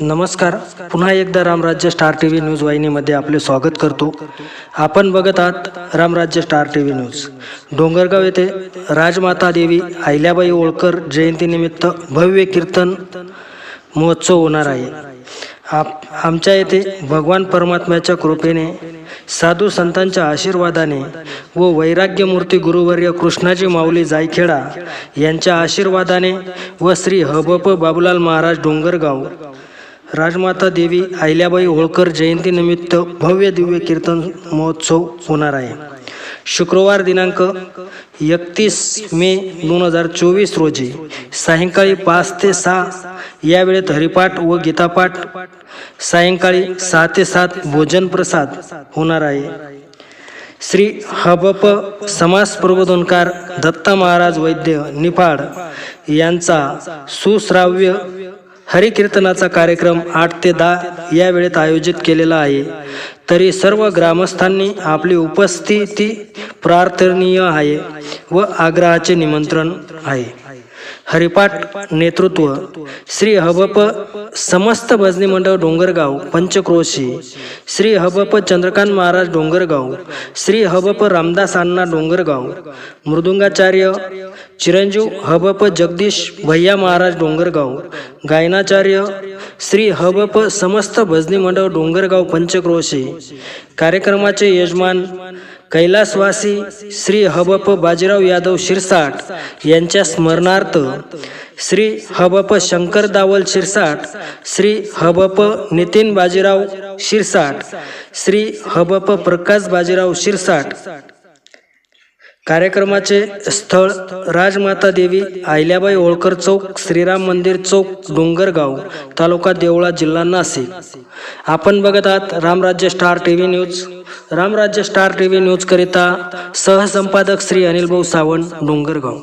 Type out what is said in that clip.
नमस्कार. पुन्हा एकदा Ramrajya star T V news वाहिनीमध्ये आपले स्वागत करतो. आपण बघत आहात Ramrajya star T V news. Dongargaon येथे राजमाता देवी अहिल्याबाई होळकर जयंतीनिमित्त भव्य कीर्तन महोत्सव होणार आहे. आप आमच्या येथे भगवान परमात्म्याच्या कृपेने साधू संतांच्या आशीर्वादाने व वैराग्यमूर्ती गुरुवर्य कृष्णाजी माऊली जायखेडा यांच्या आशीर्वादाने व श्री हबप बाबूलाल महाराज डोंगरगाव राजमाता देवी अहिल्याबाई होळकर जयंतीनिमित्त भव्य दिव्य कीर्तन महोत्सव होणार आहे. शुक्रवार दिनांक एकतीस मे दोन हजार चोवीस रोजी सायंकाळी पाच ते सहा या वेळेत हरिपाठ व गीतापाठ सायंकाळी सहा ते सात भोजन प्रसाद होणार आहे. श्री हबप समाज प्रबोधनकार दत्ता महाराज वैद्य निफाड यांचा सुश्राव्य हरिकीर्तनाचा कार्यक्रम आठ ते दहा या वेळेत आयोजित केलेला आहे. तरी सर्व ग्रामस्थांनी आपली उपस्थिती प्रार्थनीय आहे व आग्रहाचे निमंत्रण आहे. हरिपाठ नेतृत्व श्री हबप समस्त भजनी मंडळ डोंगरगाव पंचक्रोशी श्री हबप चंद्रकांत महाराज डोंगरगाव श्री हबप रामदास अण्णा डोंगरगाव मृदुंगाचार्य चिरंजीव हबप जगदीश भैया महाराज डोंगरगाव गायनाचार्य श्री हबप समस्त भजनी मंडळ डोंगरगाव पंचक्रोशी कार्यक्रमाचे यजमान कैलासवासी श्री हबप बाजीराव यादव शिरसाट यांच्या स्मरणार्थ श्री हबप शंकर दावल शिरसाट श्री हबप नितीन बाजीराव शिरसाट श्री हबप प्रकाश बाजीराव शिरसाट. कार्यक्रमाचे स्थळ राजमाता देवी अहिल्याबाई होळकर चौक श्रीराम मंदिर चौक डोंगरगाव तालुका देवळा जिल्हा नाशिक. आपण बघत आहात Ramrajya star T V news. Ramrajya star T V news करिता सहसंपादक श्री अनिल भाऊ सावंत डोंगरगाव.